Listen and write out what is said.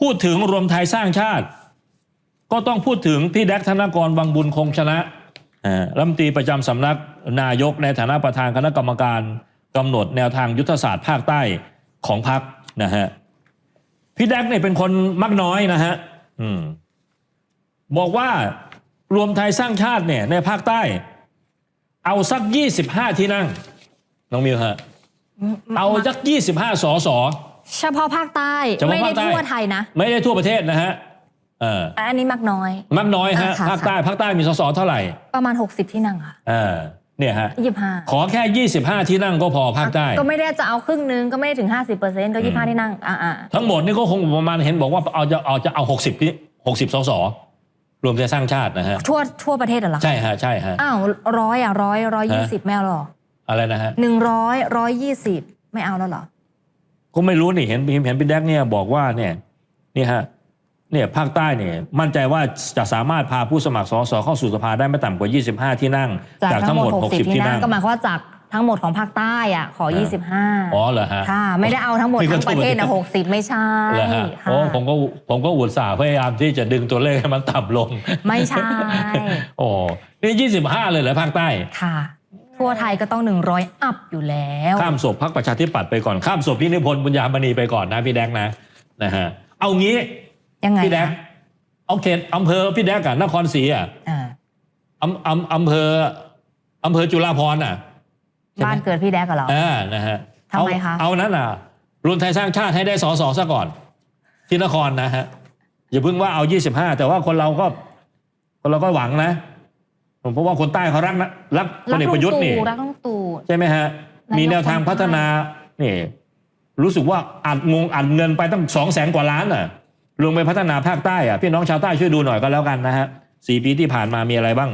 พูดถึงรวมไทยสร้างชาติ ก็ต้องพูดถึงพี่แดกธนกรวังบุญคงชนะรัฐมนตรีประจำสำนักนายกในฐานะประธานคณะกรรมการกำหนดแนวทางยุทธศาสตร์ภาคใต้ของพรรคนะฮะพี่แดกเนี่ยเป็นคนมักน้อยนะฮะอบอกว่ารวมไทยสร้างชาติเนี่ยในภาคใต้ เอาสัก25ที่นั่ง น้องมิวฮะเอาสัก25สอสอ เฉพาะภาคใต้เฉพาะไม่ได้ภาคใต้ ทั่วไทยนะไม่ได้ทั่วประเทศนะฮะเอออันนี้มักน้อย มักน้อยฮะอ่าค่ะ ภาคใต้ภาคใต้มีสสเท่าไหร่ประมาณ 60 ที่นั่งค่ะเออเนี่ยฮะยี่ห้าขอแค่ 25 ที่นั่งก็พอภาคใต้ ก็ไม่ได้จะเอาครึ่งนึงก็ไม่ได้ถึง 50%ก็ยี่ห้าที่นั่งอ่าอ่าทั้งหมดนี่ก็คงประมาณเห็นบอกว่าเอาจะเอาจะเอา 60ที่60สสรวมไทยสร้างชาตินะฮะ ทั่วทั่วประเทศเหรอคะใช่ฮะใช่ฮะ อ้าวร้อยอะร้อยร้อยยี่สิบไม่เอาหรออะไรนะฮะ หนึ่งร้อยร้อยยี่สิบไม่เอาแล้วเหรอ ก็ไม่รู้นี่เห็นเห็นพี่แดกเนี่ยบอกว่าเนี่ยนี่ฮะเนี่ยภาคใต้เนี่ยมั่นใจว่าจะสามารถพาผู้สมัครสสเข้าสู่สภาได้ไม่ต่ำกว่า 25 ที่นั่ง จากทั้งหมด 60 ที่ที่นั่นั่งงก็หมายความว่าจากทั้งหมดของภาคใต้อะขออ่า25 อ๋อเหรอฮะค่ะไม่ได้เอาทั้งหมดนี่ก็ทั้งประเทศนะทั่วประเทศ60 ไม่ใช่เหรอฮะค่ะโอ้ผมก็ผมก็อุตส่าห์พยายามที่จะดึงตัวเลขให้มันต่ำลง ไม่ใช่โอ้นี่ยี่สิบห้าเลยเหรอภาคใต้ค่ะ ทั่วไทยก็ต้อง 100 อัพอยู่แล้ว ข้ามศพพักประชาธิปัตย์ไปก่อนข้ามศพพี่นิพนธ์บุญญามณีไปก่อนนะพี่แดกนะนะฮะเอางี้ยังไงพี่แดกคะเอาเขตอำเภอพี่แดกกับนครศรีอะอ่าอำอำอำเภออำเภอจุฬาภรณ์อะใช่ไหมบ้านเกิดพี่แดกกับเราอ่านะฮะทำไมคะเอาเอานั้นอะรวมไทยสร้างชาติให้ได้สอสอซะก่อน ที่นครนะฮะอย่าเพิ่งว่าเอายี่สิบห้าแต่ว่าคนเราก็คนเราก็หวังนะ เพราะว่าคนใต้เขารักนะรักพลเอกประยุทธ์นี่รักลุงตู่ใช่ไหมฮะนายกมีแนวทางพัฒนานี่รู้สึกว่าอัดงงอัดเงินไปตั้งสองแสนกว่าล้านอะลงไปพัฒนาภาคใต้อะพี่น้องชาวใต้ช่วยดูหน่อยก็แล้วกันนะฮะสี่ปีที่ผ่านมามีอะไรบ้าง